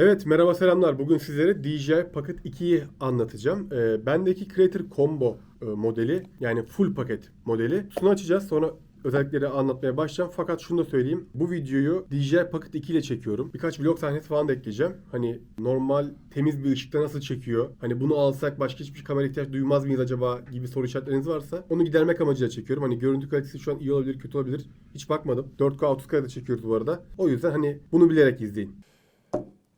Evet merhaba selamlar. Bugün sizlere DJI Pocket 2'yi anlatacağım. Ee, bendeki Creator Combo e, modeli yani full paket modeli. Şunu açacağız sonra özellikleri anlatmaya başlayacağım. Fakat şunu da söyleyeyim. Bu videoyu DJI Pocket 2 ile çekiyorum. Birkaç vlog sahnesi falan da ekleyeceğim. Hani normal temiz bir ışıkta nasıl çekiyor? Hani bunu alsak başka hiçbir kamera ihtiyaç duymaz mıyız acaba gibi soru işaretleriniz varsa onu gidermek amacıyla çekiyorum. Hani görüntü kalitesi şu an iyi olabilir, kötü olabilir. Hiç bakmadım. 4K 30K'da çekiyoruz bu arada. O yüzden hani bunu bilerek izleyin.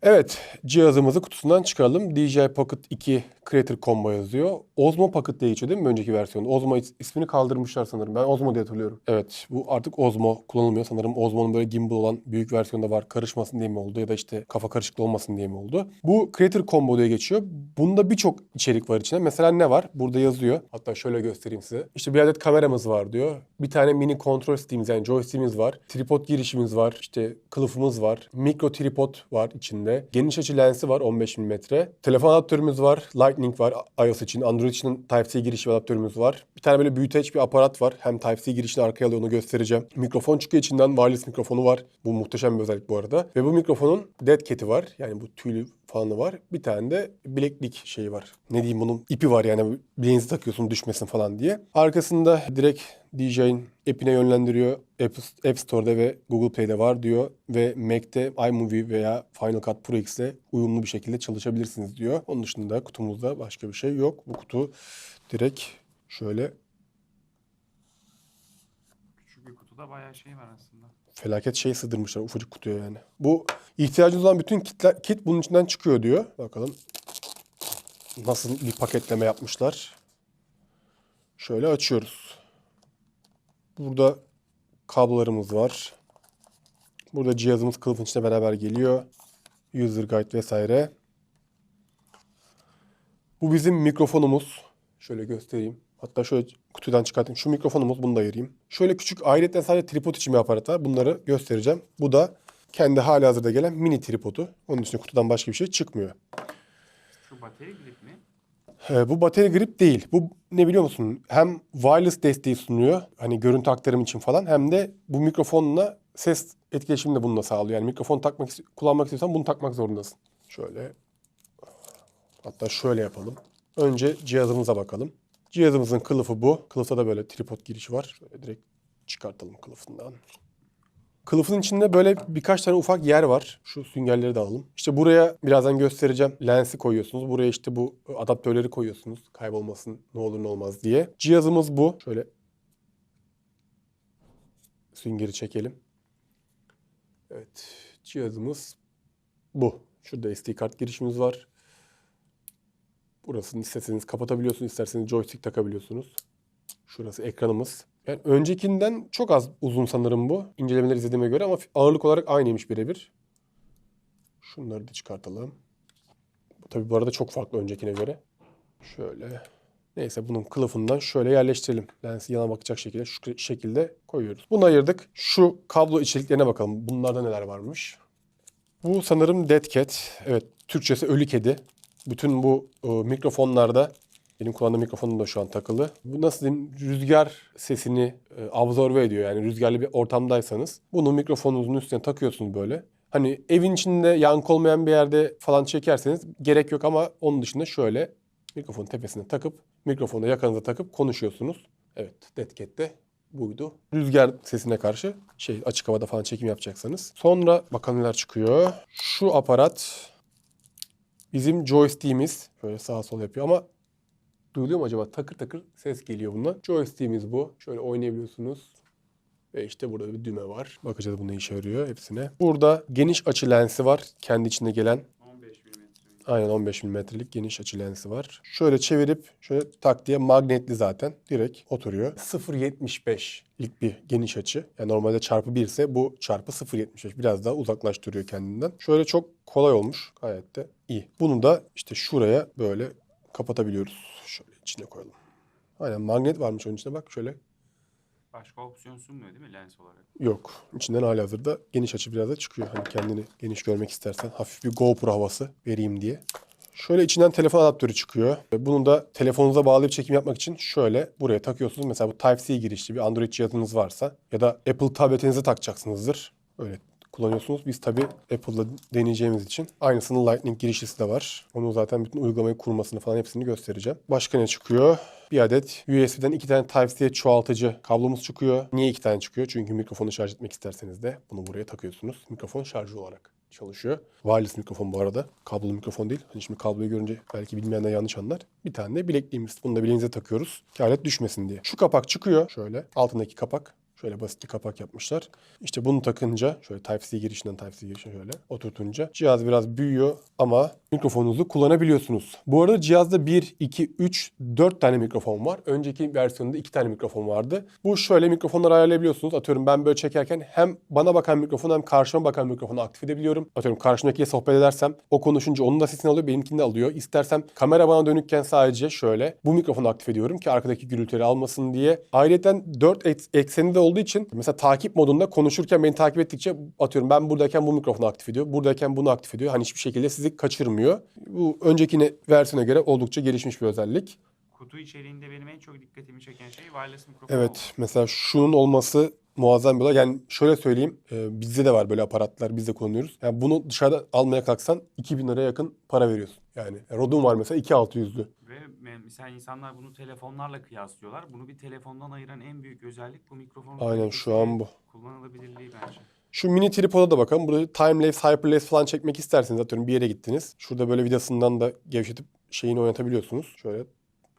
Evet, cihazımızı kutusundan çıkaralım. DJI Pocket 2 Creator Combo yazıyor. Osmo Pocket diye değil mi önceki versiyonda? Osmo is- ismini kaldırmışlar sanırım. Ben Osmo diye hatırlıyorum. Evet, bu artık Osmo kullanılmıyor. Sanırım Osmo'nun böyle gimbal olan büyük versiyonda var. Karışmasın diye mi oldu ya da işte kafa karışıklığı olmasın diye mi oldu? Bu Creator Combo diye geçiyor. Bunda birçok içerik var içinde. Mesela ne var? Burada yazıyor. Hatta şöyle göstereyim size. İşte bir adet kameramız var diyor. Bir tane mini kontrol stick'imiz yani joystick'imiz var. Tripod girişimiz var. İşte kılıfımız var. Mikro tripod var içinde. Geniş açı lensi var 15 mm. Telefon adaptörümüz var. Lightning var iOS için. Android için Type-C giriş ve adaptörümüz var. Bir tane böyle büyüteç bir aparat var. Hem Type-C girişini arkaya alıyor onu göstereceğim. Mikrofon çıkıyor içinden. Wireless mikrofonu var. Bu muhteşem bir özellik bu arada. Ve bu mikrofonun dead cat'i var. Yani bu tüylü falanı var. Bir tane de bileklik şeyi var. Ne diyeyim bunun ipi var yani bileğinizi takıyorsun düşmesin falan diye. Arkasında direkt DJ'in app'ine yönlendiriyor. App, App Store'da ve Google Play'de var diyor. Ve Mac'te iMovie veya Final Cut Pro X'le uyumlu bir şekilde çalışabilirsiniz diyor. Onun dışında kutumuzda başka bir şey yok. Bu kutu direkt şöyle Küçük bir kutuda bayağı şey var aslında. felaket şey sığdırmışlar ufacık kutuya yani. Bu ihtiyacınız olan bütün kitler, kit bunun içinden çıkıyor diyor. Bakalım nasıl bir paketleme yapmışlar. Şöyle açıyoruz. Burada kablolarımız var. Burada cihazımız kılıfın içine beraber geliyor. User guide vesaire. Bu bizim mikrofonumuz. Şöyle göstereyim. Hatta şöyle kutudan çıkartayım. Şu mikrofonumuz bunu da ayırayım. Şöyle küçük ayrıca sadece tripod için bir aparat var. Bunları göstereceğim. Bu da kendi hali hazırda gelen mini tripodu. Onun için kutudan başka bir şey çıkmıyor. Şu batarya grip mi? Ee, bu batarya grip değil. Bu ne biliyor musun? Hem wireless desteği sunuyor. Hani görüntü aktarım için falan. Hem de bu mikrofonla ses etkileşimini de bununla sağlıyor. Yani mikrofon takmak kullanmak istiyorsan bunu takmak zorundasın. Şöyle hatta şöyle yapalım. Önce cihazımıza bakalım. Cihazımızın kılıfı bu. Kılıfta da böyle tripod girişi var. Şöyle direkt çıkartalım kılıfından. Kılıfın içinde böyle birkaç tane ufak yer var. Şu süngerleri de alalım. İşte buraya birazdan göstereceğim. Lensi koyuyorsunuz. Buraya işte bu adaptörleri koyuyorsunuz. Kaybolmasın ne olur ne olmaz diye. Cihazımız bu. Şöyle süngeri çekelim. Evet. Cihazımız bu. Şurada SD kart girişimiz var. Burasını isterseniz kapatabiliyorsunuz, isterseniz joystick takabiliyorsunuz. Şurası ekranımız. Yani öncekinden çok az uzun sanırım bu. İncelemeleri izlediğime göre ama ağırlık olarak aynıymış birebir. Şunları da çıkartalım. Tabi bu arada çok farklı öncekine göre. Şöyle. Neyse bunun kılıfından şöyle yerleştirelim. Lensi yana bakacak şekilde şu şekilde koyuyoruz. Bunu ayırdık. Şu kablo içeriklerine bakalım. Bunlarda neler varmış. Bu sanırım Dead Cat. Evet Türkçesi ölü kedi. Bütün bu e, mikrofonlarda benim kullandığım mikrofonum da şu an takılı. Bu nasıl diyeyim rüzgar sesini e, absorbe ediyor. Yani rüzgarlı bir ortamdaysanız bunu mikrofonunuzun üstüne takıyorsunuz böyle. Hani evin içinde yankı olmayan bir yerde falan çekerseniz gerek yok ama onun dışında şöyle mikrofonun tepesine takıp mikrofonu yakınıza takıp konuşuyorsunuz. Evet Dead Cat'te buydu. Rüzgar sesine karşı şey açık havada falan çekim yapacaksanız. Sonra bakalım neler çıkıyor. Şu aparat bizim joystick'imiz. Böyle sağa sola yapıyor ama duyuluyor mu acaba? Takır takır ses geliyor bundan. Joystick'imiz bu. Şöyle oynayabiliyorsunuz. Ve işte burada bir düğme var. Bakacağız bu ne işe yarıyor hepsine. Burada geniş açı lensi var. Kendi içinde gelen 15 mm. Aynen 15 milimetrelik geniş açı lensi var. Şöyle çevirip şöyle tak diye magnetli zaten direkt oturuyor. 0.75'lik bir geniş açı. Yani normalde çarpı 1 ise bu çarpı 0.75 biraz daha uzaklaştırıyor kendinden. Şöyle çok kolay olmuş. Gayet de iyi. Bunu da işte şuraya böyle kapatabiliyoruz. Şöyle içine koyalım. Aynen magnet varmış onun içinde bak şöyle. Başka opsiyon sunmuyor değil mi lens olarak? Yok. İçinden hali hazırda geniş açı biraz da çıkıyor. Hani kendini geniş görmek istersen hafif bir GoPro havası vereyim diye. Şöyle içinden telefon adaptörü çıkıyor. Bunu da telefonunuza bağlayıp çekim yapmak için şöyle buraya takıyorsunuz. Mesela bu Type-C girişli bir Android cihazınız varsa ya da Apple tabletinize takacaksınızdır. Öyle kullanıyorsunuz. Biz tabi Apple'da deneyeceğimiz için aynısının Lightning girişlisi de var. Onu zaten bütün uygulamayı kurmasını falan hepsini göstereceğim. Başka ne çıkıyor? Bir adet USB'den iki tane Type-C çoğaltıcı kablomuz çıkıyor. Niye iki tane çıkıyor? Çünkü mikrofonu şarj etmek isterseniz de bunu buraya takıyorsunuz. Mikrofon şarjı olarak çalışıyor. Wireless mikrofon bu arada. Kablolu mikrofon değil. Hani şimdi kabloyu görünce belki bilmeyenler yanlış anlar. Bir tane de bilekliğimiz. Bunu da bileğinize takıyoruz. Ki alet düşmesin diye. Şu kapak çıkıyor. Şöyle. Altındaki kapak. Şöyle basit bir kapak yapmışlar. İşte bunu takınca şöyle Type-C girişinden Type-C girişine şöyle oturtunca cihaz biraz büyüyor ama mikrofonunuzu kullanabiliyorsunuz. Bu arada cihazda 1, 2, 3, 4 tane mikrofon var. Önceki versiyonunda 2 tane mikrofon vardı. Bu şöyle mikrofonları ayarlayabiliyorsunuz. Atıyorum ben böyle çekerken hem bana bakan mikrofonu hem karşıma bakan mikrofonu aktif edebiliyorum. Atıyorum karşımdakiyle sohbet edersem o konuşunca onun da sesini alıyor benimkini de alıyor. İstersem kamera bana dönükken sadece şöyle bu mikrofonu aktif ediyorum ki arkadaki gürültüleri almasın diye. Ayrıca 4 eks- ekseni de olduğu için mesela takip modunda konuşurken beni takip ettikçe atıyorum ben buradayken bu mikrofonu aktif ediyor. Buradayken bunu aktif ediyor. Hani hiçbir şekilde sizi kaçırmıyor. Bu önceki ne- versiyona göre oldukça gelişmiş bir özellik. Kutu içeriğinde benim en çok dikkatimi çeken şey wireless mikrofon oldu. Evet mesela şunun olması muazzam bir olay. Yani şöyle söyleyeyim e, bizde de var böyle aparatlar biz de kullanıyoruz. Yani bunu dışarıda almaya kalksan 2000 liraya yakın para veriyorsun. Yani Rode'um var mesela 2600'lü. Mesela insanlar bunu telefonlarla kıyaslıyorlar. Bunu bir telefondan ayıran en büyük özellik bu mikrofonun Aynen şu an bu. Kullanılabilirliği bence. Şu mini tripoda da bakalım. Burada time lapse, hyper lapse falan çekmek isterseniz atıyorum bir yere gittiniz. Şurada böyle vidasından da gevşetip şeyini oynatabiliyorsunuz. Şöyle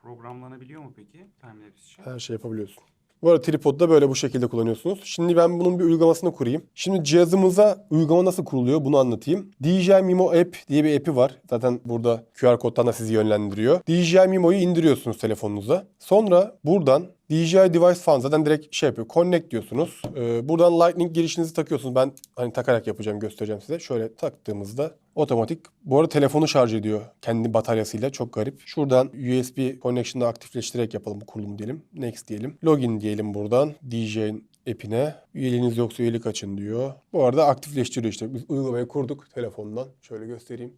Programlanabiliyor mu peki timelapse için? her şey yapabiliyorsun. Bu arada tripod'u da böyle bu şekilde kullanıyorsunuz. Şimdi ben bunun bir uygulamasını kurayım. Şimdi cihazımıza uygulama nasıl kuruluyor bunu anlatayım. DJI Mimo App diye bir app'i var. Zaten burada QR koddan da sizi yönlendiriyor. DJI Mimo'yu indiriyorsunuz telefonunuza. Sonra buradan DJI Device falan zaten direkt şey yapıyor. Connect diyorsunuz. Ee, buradan Lightning girişinizi takıyorsunuz. Ben hani takarak yapacağım göstereceğim size. Şöyle taktığımızda otomatik. Bu arada telefonu şarj ediyor kendi bataryasıyla. Çok garip. Şuradan USB connection'ı aktifleştirerek yapalım bu kurulumu diyelim. Next diyelim. Login diyelim buradan. DJI'nin app'ine. Üyeliğiniz yoksa üyelik açın diyor. Bu arada aktifleştiriyor işte. Biz uygulamayı kurduk telefondan. Şöyle göstereyim.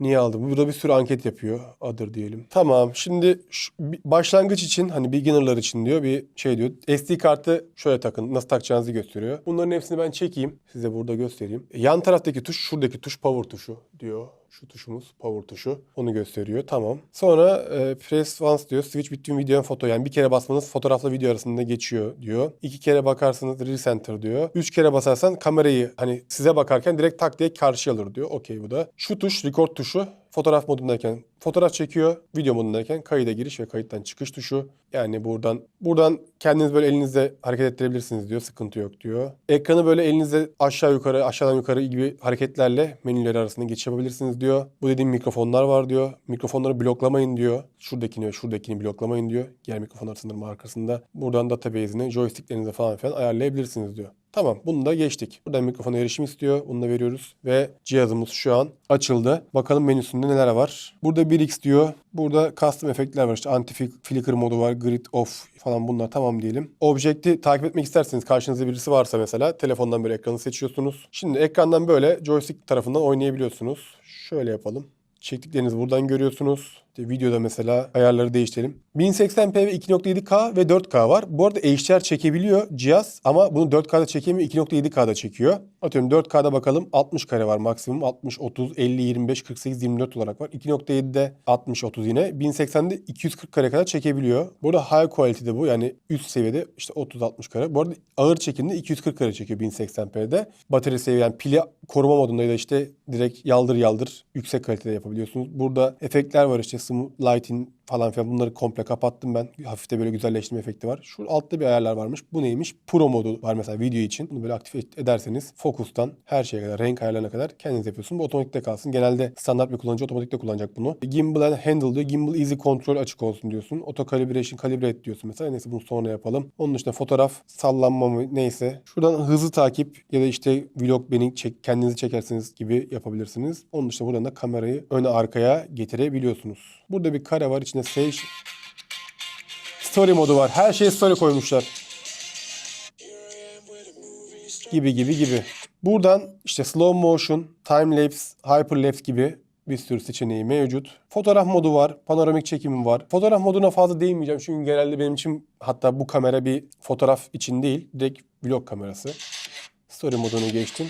Niye aldım? Burada bir sürü anket yapıyor. Adır diyelim. Tamam. Şimdi şu- başlangıç için hani beginnerlar için diyor bir şey diyor. SD kartı şöyle takın. Nasıl takacağınızı gösteriyor. Bunların hepsini ben çekeyim. Size burada göstereyim. Yan taraftaki tuş şuradaki tuş power tuşu diyor. Şu tuşumuz power tuşu. Onu gösteriyor. Tamam. Sonra e, press once diyor. Switch between video and photo. Yani bir kere basmanız fotoğrafla video arasında geçiyor diyor. İki kere bakarsanız recenter diyor. Üç kere basarsan kamerayı hani size bakarken direkt tak diye karşıya alır diyor. Okey bu da. Şu tuş record tuşu. Fotoğraf modundayken fotoğraf çekiyor. Video modundayken kayıda giriş ve kayıttan çıkış tuşu. Yani buradan buradan kendiniz böyle elinizle hareket ettirebilirsiniz diyor. Sıkıntı yok diyor. Ekranı böyle elinizle aşağı yukarı aşağıdan yukarı gibi hareketlerle menüleri arasında geçebilirsiniz diyor. Bu dediğim mikrofonlar var diyor. Mikrofonları bloklamayın diyor. Şuradakini ve şuradakini bloklamayın diyor. Diğer mikrofonlar sınırım arkasında. Buradan database'ini joysticklerinize falan filan ayarlayabilirsiniz diyor. Tamam bunu da geçtik. Buradan mikrofona erişim istiyor. Bunu da veriyoruz. Ve cihazımız şu an açıldı. Bakalım menüsünde neler var. Burada 1x diyor. Burada custom efektler var. İşte anti-flicker modu var. Grid off falan bunlar tamam diyelim. Objekti takip etmek isterseniz karşınızda birisi varsa mesela telefondan böyle ekranı seçiyorsunuz. Şimdi ekrandan böyle joystick tarafından oynayabiliyorsunuz. Şöyle yapalım. Çektiklerinizi buradan görüyorsunuz. İşte videoda mesela ayarları değiştirelim. 1080p ve 2.7K ve 4K var. Bu arada HDR çekebiliyor cihaz ama bunu 4K'da çekemiyor 2.7K'da çekiyor. Atıyorum 4K'da bakalım 60 kare var maksimum 60, 30, 50, 25, 48, 24 olarak var. 2.7'de 60, 30 yine. 1080'de 240 kare kadar çekebiliyor. Burada high quality'de bu yani üst seviyede işte 30-60 kare. Bu arada ağır çekimde 240 kare çekiyor 1080p'de. Batarya seviye yani pili koruma modunda ya da işte direkt yaldır yaldır yüksek kalitede yapabiliyorsunuz. Burada efektler var işte smooth lighting falan filan bunları komple kapattım ben. Hafif de böyle güzelleştirme efekti var. Şu altta bir ayarlar varmış. Bu neymiş? Pro modu var mesela video için. Bunu böyle aktif ederseniz fokustan her şeye kadar, renk ayarlarına kadar kendiniz yapıyorsunuz. Bu otomatikte kalsın. Genelde standart bir kullanıcı otomatikte kullanacak bunu. Gimbal and handle diyor. Gimbal easy control açık olsun diyorsun. Auto calibration calibrate et diyorsun mesela. Neyse bunu sonra yapalım. Onun dışında fotoğraf sallanma mı neyse. Şuradan hızlı takip ya da işte vlog beni çek, kendinizi çekersiniz gibi yapabilirsiniz. Onun dışında buradan da kamerayı öne arkaya getirebiliyorsunuz. Burada bir kare var. içinde save Story modu var. Her şeye story koymuşlar. Gibi gibi gibi. Buradan işte slow motion, time lapse, hyper lapse gibi bir sürü seçeneği mevcut. Fotoğraf modu var, panoramik çekimim var. Fotoğraf moduna fazla değinmeyeceğim çünkü genelde benim için hatta bu kamera bir fotoğraf için değil, direkt vlog kamerası. Story modunu geçtim.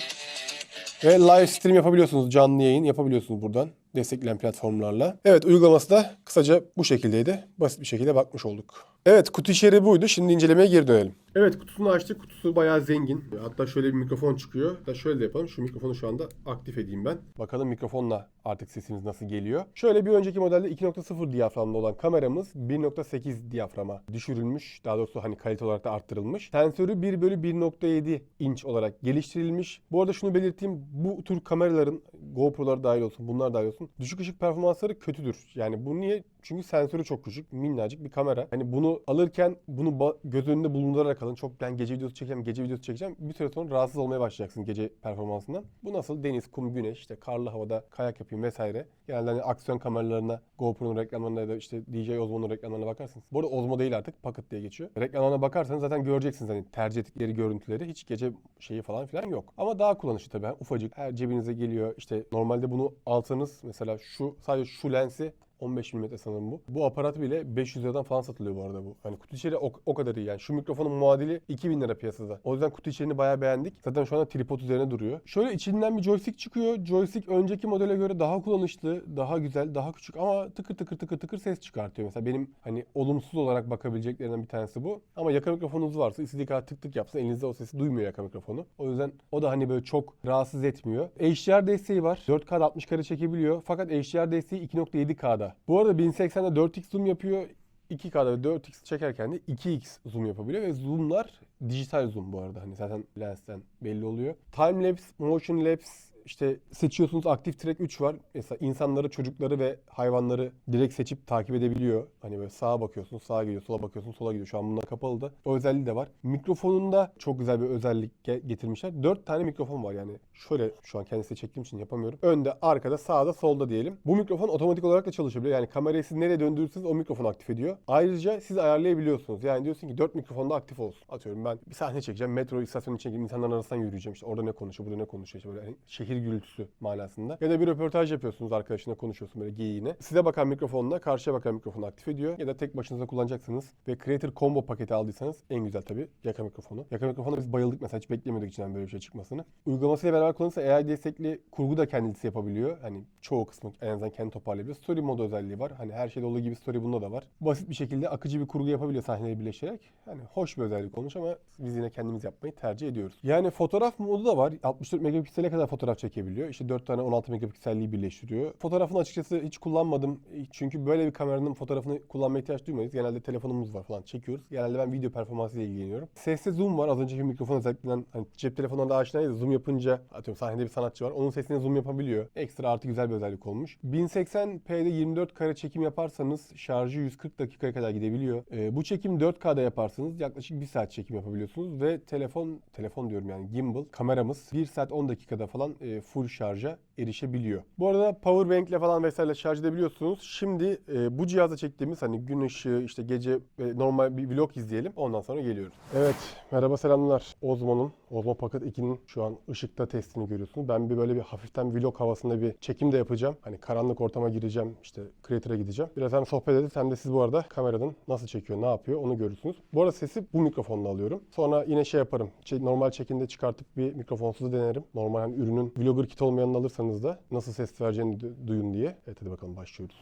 Ve live stream yapabiliyorsunuz. Canlı yayın yapabiliyorsunuz buradan. Destekleyen platformlarla. Evet uygulaması da kısaca bu şekildeydi. Basit bir şekilde bakmış olduk. Evet kutu içeriği buydu. Şimdi incelemeye geri dönelim. Evet kutusunu açtık. Kutusu bayağı zengin. Hatta şöyle bir mikrofon çıkıyor. Hatta şöyle de yapalım. Şu mikrofonu şu anda aktif edeyim ben. Bakalım mikrofonla artık sesimiz nasıl geliyor. Şöyle bir önceki modelde 2.0 diyaframlı olan kameramız 1.8 diyaframa düşürülmüş. Daha doğrusu hani kalite olarak da arttırılmış. Sensörü 1 bölü 1.7 inç olarak geliştirilmiş. Bu arada şunu belirteyim. Bu tür kameraların GoPro'lar dahil olsun, bunlar dahil olsun. Düşük ışık performansları kötüdür. Yani bu niye? Çünkü sensörü çok küçük, minnacık bir kamera. Hani bunu alırken bunu göz önünde bulundurarak alın. Çok ben gece videosu çekeceğim, gece videosu çekeceğim. Bir süre sonra rahatsız olmaya başlayacaksın gece performansından. Bu nasıl? Deniz, kum, güneş, işte karlı havada kayak yapayım vesaire. Genelde hani aksiyon kameralarına, GoPro'nun reklamlarına ya da işte DJ Osmo'nun reklamlarına bakarsınız. Bu arada Osmo değil artık, Pocket diye geçiyor. Reklamlarına bakarsanız zaten göreceksiniz hani tercih ettikleri görüntüleri. Hiç gece şeyi falan filan yok. Ama daha kullanışlı tabii. Ufacık. Her cebinize geliyor. İşte normalde bunu alsanız mesela şu sadece şu lensi 15 mm sanırım bu. Bu aparat bile 500 liradan falan satılıyor bu arada bu. Hani kutu içeriği o, o kadar iyi yani. Şu mikrofonun muadili 2000 lira piyasada. O yüzden kutu içeriğini bayağı beğendik. Zaten şu anda tripod üzerine duruyor. Şöyle içinden bir joystick çıkıyor. Joystick önceki modele göre daha kullanışlı, daha güzel, daha küçük ama tıkır tıkır tıkır tıkır ses çıkartıyor. Mesela benim hani olumsuz olarak bakabileceklerinden bir tanesi bu. Ama yaka mikrofonunuz varsa istediği kadar tık tık yapsın elinizde o sesi duymuyor yaka mikrofonu. O yüzden o da hani böyle çok rahatsız etmiyor. HDR desteği var. 4K'da 60 kare çekebiliyor. Fakat HDR desteği 2.7K'da. Bu arada 1080'de 4x zoom yapıyor. 2K'da ve 4x çekerken de 2x zoom yapabiliyor ve zoomlar dijital zoom bu arada hani zaten lensten belli oluyor. Time lapse, motion lapse işte seçiyorsunuz aktif track 3 var. Mesela insanları, çocukları ve hayvanları direkt seçip takip edebiliyor. Hani böyle sağa bakıyorsun, sağa gidiyor, sola bakıyorsun, sola gidiyor. Şu an bunlar kapalı da. O özelliği de var. Mikrofonunda çok güzel bir özellik ge- getirmişler. 4 tane mikrofon var yani. Şöyle şu an kendisi çektiğim için yapamıyorum. Önde, arkada, sağda, solda diyelim. Bu mikrofon otomatik olarak da çalışabiliyor. Yani kamerayı siz nereye döndürürseniz o mikrofon aktif ediyor. Ayrıca siz ayarlayabiliyorsunuz. Yani diyorsun ki 4 mikrofon da aktif olsun. Atıyorum ben bir sahne çekeceğim. Metro istasyonu çekeyim. insanların arasından yürüyeceğim. İşte orada ne konuşuyor, burada ne konuşuyor. İşte böyle hani şehir gürültüsü manasında. Ya da bir röportaj yapıyorsunuz arkadaşına konuşuyorsun böyle geyiğine. Size bakan mikrofonla karşıya bakan mikrofonu aktif ediyor. Ya da tek başınıza kullanacaksınız ve Creator Combo paketi aldıysanız en güzel tabii yaka mikrofonu. Yaka mikrofonu biz bayıldık mesela hiç beklemiyorduk içinden böyle bir şey çıkmasını. Uygulamasıyla beraber kullanırsa AI destekli kurgu da kendisi yapabiliyor. Hani çoğu kısmı en azından kendi toparlayabiliyor. Story modu özelliği var. Hani her şeyde olduğu gibi story bunda da var. Basit bir şekilde akıcı bir kurgu yapabiliyor sahneleri birleştirerek. Hani hoş bir özellik olmuş ama biz yine kendimiz yapmayı tercih ediyoruz. Yani fotoğraf modu da var. 64 megapiksele kadar fotoğraf çekebiliyor. İşte 4 tane 16 megapikselliği birleştiriyor. Fotoğrafını açıkçası hiç kullanmadım. Çünkü böyle bir kameranın fotoğrafını kullanmaya ihtiyaç duymayız. Genelde telefonumuz var falan çekiyoruz. Genelde ben video performansıyla ilgileniyorum. Seste zoom var. Az önceki mikrofon özelliğinden hani cep telefonlarında aşinayız. Zoom yapınca atıyorum sahnede bir sanatçı var. Onun sesine zoom yapabiliyor. Ekstra artı güzel bir özellik olmuş. 1080p'de 24 kare çekim yaparsanız şarjı 140 dakikaya kadar gidebiliyor. Ee, bu çekim 4K'da yaparsanız yaklaşık 1 saat çekim yapabiliyorsunuz ve telefon telefon diyorum yani gimbal kameramız 1 saat 10 dakikada falan e, full şarja erişebiliyor. Bu arada powerbank ile falan vesaire şarj edebiliyorsunuz. Şimdi e, bu cihazla çektiğimiz hani gün ışığı işte gece ve normal bir vlog izleyelim. Ondan sonra geliyoruz. Evet merhaba selamlar. Osmo'nun Osmo Pocket 2'nin şu an ışıkta testini görüyorsunuz. Ben bir böyle bir hafiften vlog havasında bir çekim de yapacağım. Hani karanlık ortama gireceğim işte Creator'a gideceğim. Biraz hem sohbet ederiz hem de siz bu arada kameradan nasıl çekiyor ne yapıyor onu görürsünüz. Bu arada sesi bu mikrofonla alıyorum. Sonra yine şey yaparım. Normal çekimde çıkartıp bir mikrofonsuz denerim. Normal hani ürünün vlogger kit olmayanını alırsanız da nasıl ses vereceğini du- duyun diye. Evet hadi bakalım başlıyoruz.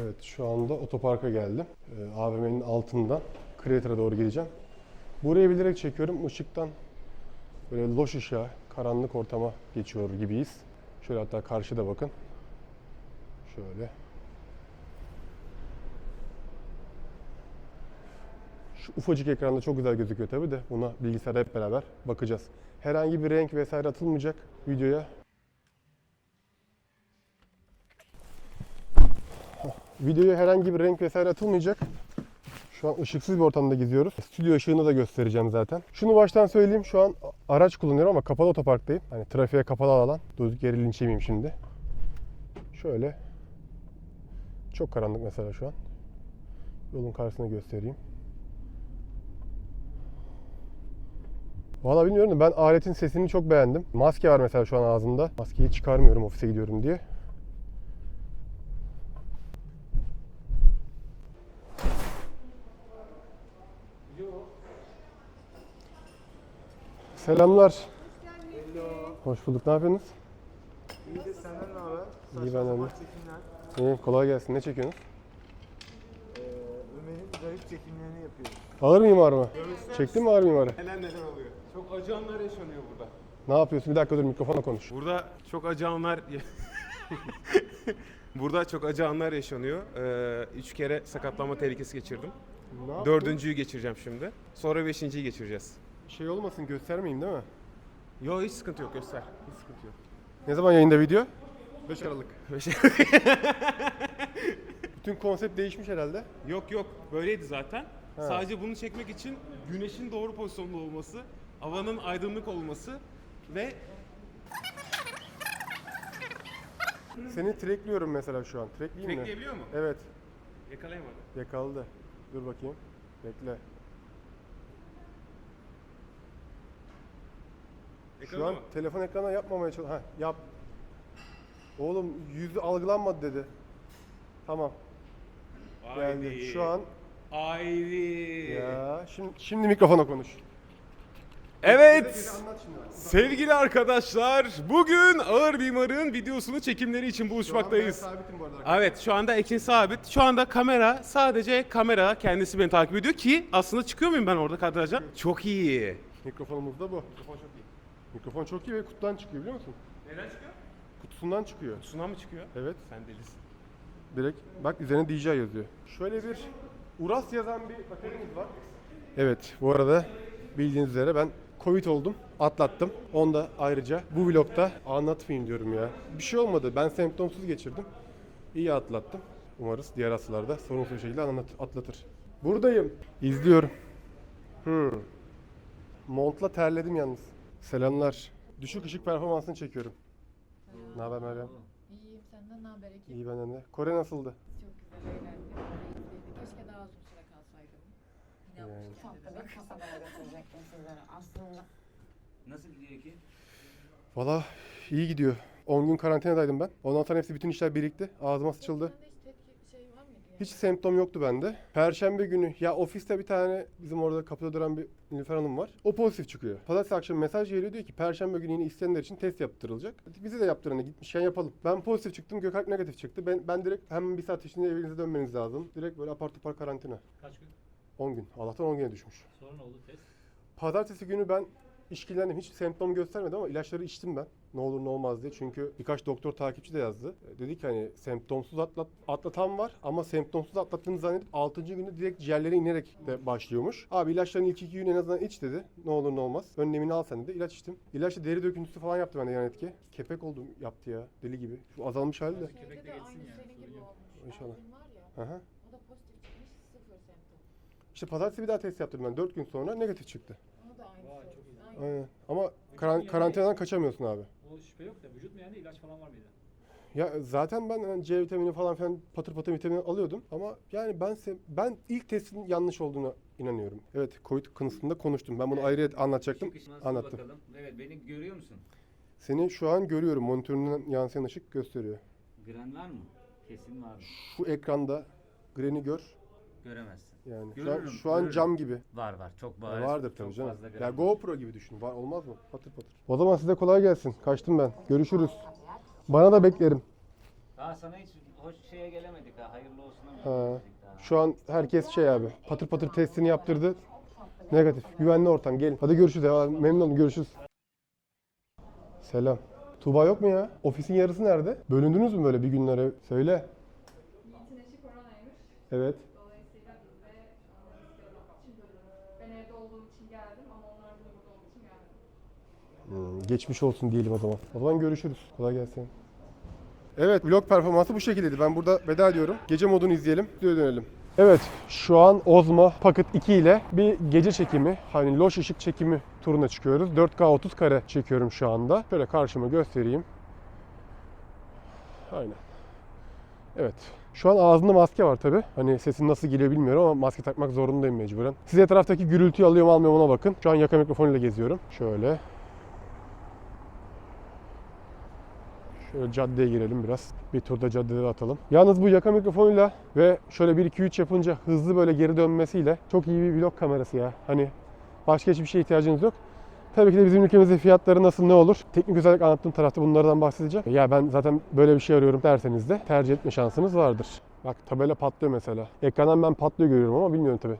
Evet şu anda otoparka geldim. Ee, AVM'nin altından Creator'a doğru gideceğim. Burayı bilerek çekiyorum. Işıktan böyle loş ışığa, karanlık ortama geçiyor gibiyiz. Şöyle hatta karşıda bakın. Şöyle. Şu ufacık ekranda çok güzel gözüküyor tabii de buna bilgisayarda hep beraber bakacağız. Herhangi bir renk vesaire atılmayacak videoya. Videoya herhangi bir renk vesaire atılmayacak. Şu an ışıksız bir ortamda geziyoruz. Stüdyo ışığını da göstereceğim zaten. Şunu baştan söyleyeyim. Şu an araç kullanıyorum ama kapalı otoparktayım. Hani trafiğe kapalı alan. Durduk yere linç şimdi. Şöyle. Çok karanlık mesela şu an. Yolun karşısına göstereyim. Valla bilmiyorum da ben aletin sesini çok beğendim. Maske var mesela şu an ağzımda. Maskeyi çıkarmıyorum ofise gidiyorum diye. Selamlar. Hoş bulduk. Ne yapıyorsunuz? İyidir senden ne haber? İyi Saçma benden de. İyi kolay gelsin. Ne çekiyorsunuz? Ee, Ömer'in garip çekimlerini yapıyoruz. Ağır mimar mı? Çektin mi ağır mimarı? Neler neler oluyor. Çok acı anlar yaşanıyor burada. Ne yapıyorsun? Bir dakika dur mikrofona konuş. Burada çok acı anlar... burada çok acı anlar yaşanıyor. Ee, üç kere sakatlanma tehlikesi geçirdim. Dördüncüyü geçireceğim şimdi. Sonra beşinciyi geçireceğiz. Şey olmasın göstermeyeyim değil mi? Yo hiç sıkıntı yok göster. Hiç sıkıntı yok. Ne zaman yayında video? 5 Aralık. Bütün konsept değişmiş herhalde. yok yok böyleydi zaten. Ha. Sadece bunu çekmek için güneşin doğru pozisyonda olması, havanın aydınlık olması ve Seni trackliyorum mesela şu an. Trackleyeyim mi? bekleyebiliyor mu? Evet. Yakalayamadım. Yakaladı. Dur bakayım. Bekle. Şu Yakaladı an mı? telefon ekrana yapmamaya çalış. Ha yap. Oğlum yüzü algılanmadı dedi. Tamam. Geldi. Haydi. Şu an Haydi. ya şimdi şimdi mikrofona konuş. Evet. Anlat şimdi. Sevgili arkadaşlar, bugün Ağır Mimar'ın videosunu çekimleri için buluşmaktayız. Sabitim bu arada. Evet, şu anda Ekin sabit. Şu anda kamera, sadece kamera kendisi beni takip ediyor ki aslında çıkıyor muyum ben orada kadraja? Çok iyi. Mikrofonumuz da bu. Mikrofon çok iyi. Mikrofon çok iyi ve kutudan çıkıyor biliyor musun? Neden çıkıyor? Kutusundan çıkıyor. Sunan mı çıkıyor? Evet. Sen delisin. Direkt bak üzerine DJ yazıyor. Şöyle bir Uras yazan bir baterimiz var. Evet bu arada bildiğiniz üzere ben Covid oldum. Atlattım. Onu da ayrıca bu vlogda anlatmayayım diyorum ya. Bir şey olmadı. Ben semptomsuz geçirdim. İyi atlattım. Umarız diğer hastalarda sorunsuz şekilde anlat, atlatır. Buradayım. İzliyorum. Hmm. Montla terledim yalnız. Selamlar. Düşük ışık performansını çekiyorum. Ne haber Meryem? İyiyim senden ne haber Ekin? İyi benden de. Kore nasıldı? Çok güzel eğlendim. keyifliydi. Keşke daha uzun süre kalsaydım. Yani. yani. Ufak bir kasabaya götürecektim sizlere. Aslında Nasıl gidiyor ki? Valla iyi gidiyor. 10 gün karantinadaydım ben. Ondan sonra hepsi bütün işler birikti. Ağzıma sıçıldı. Sende hiç tepki şey var mıydı? Yani? Hiç semptom yoktu bende. Perşembe günü ya ofiste bir tane bizim orada kapıda duran bir Nilüfer Hanım var. O pozitif çıkıyor. Pazartesi akşam mesaj geliyor diyor ki Perşembe günü yine isteyenler için test yaptırılacak. Bize de yaptırın gitmişken yapalım. Ben pozitif çıktım Gökalp negatif çıktı. Ben, ben direkt hemen bir saat içinde evinize dönmeniz lazım. Direkt böyle apar topar karantina. Kaç gün? 10 gün. Allah'tan 10 güne düşmüş. Sonra ne oldu test? Pazartesi günü ben işkillendim. Hiç semptom göstermedi ama ilaçları içtim ben. Ne olur ne olmaz diye. Çünkü birkaç doktor takipçi de yazdı. Dedi ki hani semptomsuz atlat, atlatan var ama semptomsuz atlattığını zannedip 6. günde direkt ciğerlere inerek de başlıyormuş. Abi ilaçların ilk 2 gün en azından iç dedi. Ne olur ne olmaz. Önlemini al sen dedi. İlaç içtim. İlaçla deri döküntüsü falan yaptı bende yan etki. Kepek oldum yaptı ya. Deli gibi. Şu azalmış hali de. Şeyde de aynı yani, senin gibi olmuş. İnşallah. Abim var ya. Aha. O da pozitif çıkmış. Sıfır semptom. İşte pazartesi bir daha test yaptırdım ben. 4 gün sonra negatif çıktı. Onu da aynı. Vay, şey. çok iyi. Aynen. Ama karan- karantinadan kaçamıyorsun abi. O şüphe yok da vücut mu yani ilaç falan var mıydı? Ya zaten ben hani C vitamini falan filan patır patır vitamini alıyordum ama yani ben se- ben ilk testin yanlış olduğuna inanıyorum. Evet Covid konusunda konuştum. Ben bunu ayrı anlatacaktım. Işık Anlattım. Bakalım. Evet beni görüyor musun? Seni şu an görüyorum. Monitöründen yansıyan ışık gösteriyor. Gren var mı? Kesin var mı? Şu ekranda Gren'i gör. Göremezsin. Yani şu an, Görürüm, şu an görürüm. cam gibi. Var var çok bariz. vardır çok tabii canım. fazla Ya. GoPro gibi düşün. Var olmaz mı? Patır patır. O zaman size kolay gelsin. Kaçtım ben. Görüşürüz. Bana da beklerim. Daha sana hiç hoş şeye gelemedik ha. Hayırlı olsun ama Ha. gelemedik daha. Şu an herkes şey abi. Patır patır testini yaptırdı. Negatif. Güvenli ortam. Gelin. Hadi görüşürüz. Ya. Memnun oldum. Görüşürüz. Selam. Tuğba yok mu ya? Ofisin yarısı nerede? Bölündünüz mü böyle bir günlere? Söyle. Yiğit'in eşi koronaymış. Evet. Dolayısıyla biz de şu anda riske almak için bölümü. Ben evde olduğum için geldim ama onlar da burada olduğu için geldim. Hmm, geçmiş olsun diyelim o zaman. O zaman görüşürüz. Kolay gelsin. Evet vlog performansı bu şekildeydi. Ben burada veda ediyorum. Gece modunu izleyelim. Videoya dönelim. Evet şu an Ozmo Pocket 2 ile bir gece çekimi hani loş ışık çekimi turuna çıkıyoruz. 4K 30 kare çekiyorum şu anda. Şöyle karşıma göstereyim. Aynen. Evet. Şu an ağzımda maske var tabi. Hani sesin nasıl geliyor bilmiyorum ama maske takmak zorundayım mecburen. Siz etraftaki gürültüyü alıyor mu almıyor mu ona bakın. Şu an yaka mikrofonuyla geziyorum. Şöyle. Şöyle caddeye girelim biraz. Bir turda caddeleri atalım. Yalnız bu yaka mikrofonuyla ve şöyle 1-2-3 yapınca hızlı böyle geri dönmesiyle çok iyi bir vlog kamerası ya. Hani başka hiçbir şeye ihtiyacınız yok. Tabii ki de bizim ülkemizde fiyatları nasıl ne olur? Teknik özellik anlattığım tarafta bunlardan bahsedeceğim. Ya ben zaten böyle bir şey arıyorum derseniz de tercih etme şansınız vardır. Bak tabela patlıyor mesela. Ekrandan ben patlıyor görüyorum ama bilmiyorum tabii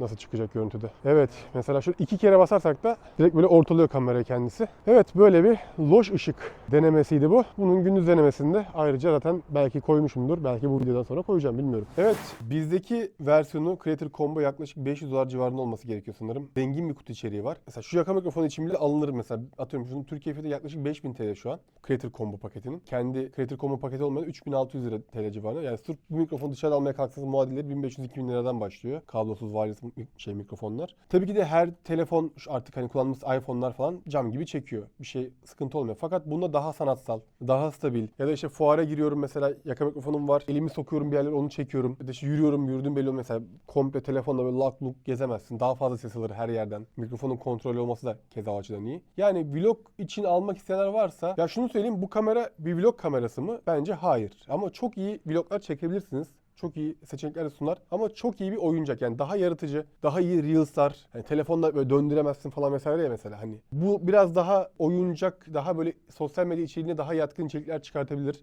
nasıl çıkacak görüntüde. Evet mesela şöyle iki kere basarsak da direkt böyle ortalıyor kamerayı kendisi. Evet böyle bir loş ışık denemesiydi bu. Bunun gündüz denemesinde ayrıca zaten belki koymuşumdur. Belki bu videodan sonra koyacağım bilmiyorum. Evet bizdeki versiyonu Creator Combo yaklaşık 500 dolar civarında olması gerekiyor sanırım. Zengin bir kutu içeriği var. Mesela şu yaka mikrofonu için bile alınır mesela. Atıyorum şunun Türkiye fiyatı yaklaşık 5000 TL şu an. Creator Combo paketinin. Kendi Creator Combo paketi olmayan 3600 lira TL civarında. Yani sırf bu mikrofonu dışarı almaya kalksanız muadilleri 1500-2000 liradan başlıyor. Kablosuz wireless şey mikrofonlar. Tabii ki de her telefon artık hani kullandığımız iPhone'lar falan cam gibi çekiyor. Bir şey sıkıntı olmuyor. Fakat bunda daha sanatsal, daha stabil. Ya da işte fuara giriyorum mesela yaka mikrofonum var. Elimi sokuyorum bir yerlere onu çekiyorum. Ya da işte yürüyorum yürüdüğüm belli olmuyor. Mesela komple telefonla böyle lak luk gezemezsin. Daha fazla ses alır her yerden. Mikrofonun kontrollü olması da keza açıdan iyi. Yani vlog için almak isteyenler varsa ya şunu söyleyeyim bu kamera bir vlog kamerası mı? Bence hayır. Ama çok iyi vloglar çekebilirsiniz çok iyi seçenekler sunar ama çok iyi bir oyuncak yani daha yaratıcı, daha iyi reels'lar. Yani telefonla böyle döndüremezsin falan vesaire ya mesela hani. Bu biraz daha oyuncak, daha böyle sosyal medya içeriğine daha yatkın içerikler çıkartabilir.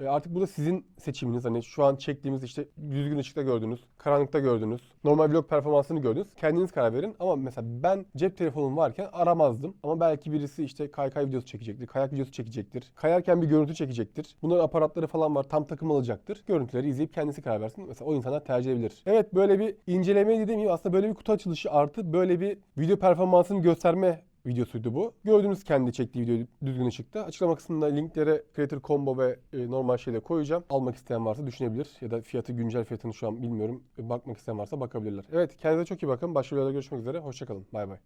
E, Artık bu da sizin seçiminiz. Hani şu an çektiğimiz işte düzgün ışıkta gördünüz, karanlıkta gördünüz, normal vlog performansını gördünüz. Kendiniz karar verin. Ama mesela ben cep telefonum varken aramazdım. Ama belki birisi işte kaykay videosu çekecektir, kayak videosu çekecektir. Kayarken bir görüntü çekecektir. Bunların aparatları falan var. Tam takım alacaktır. Görüntüleri izleyip kendisi karar versin. Mesela o insanlar tercih edebilir. Evet böyle bir incelemeye dediğim gibi aslında böyle bir kutu açılışı artı böyle bir video performansını gösterme videosuydu bu. Gördüğünüz kendi çektiği videoyu düzgün ışıkta. Açıklama kısmında linklere Creator Combo ve e, normal şeyde koyacağım. Almak isteyen varsa düşünebilir. Ya da fiyatı güncel fiyatını şu an bilmiyorum. Bakmak isteyen varsa bakabilirler. Evet kendinize çok iyi bakın. Başka videoda görüşmek üzere. Hoşçakalın. Bay bay.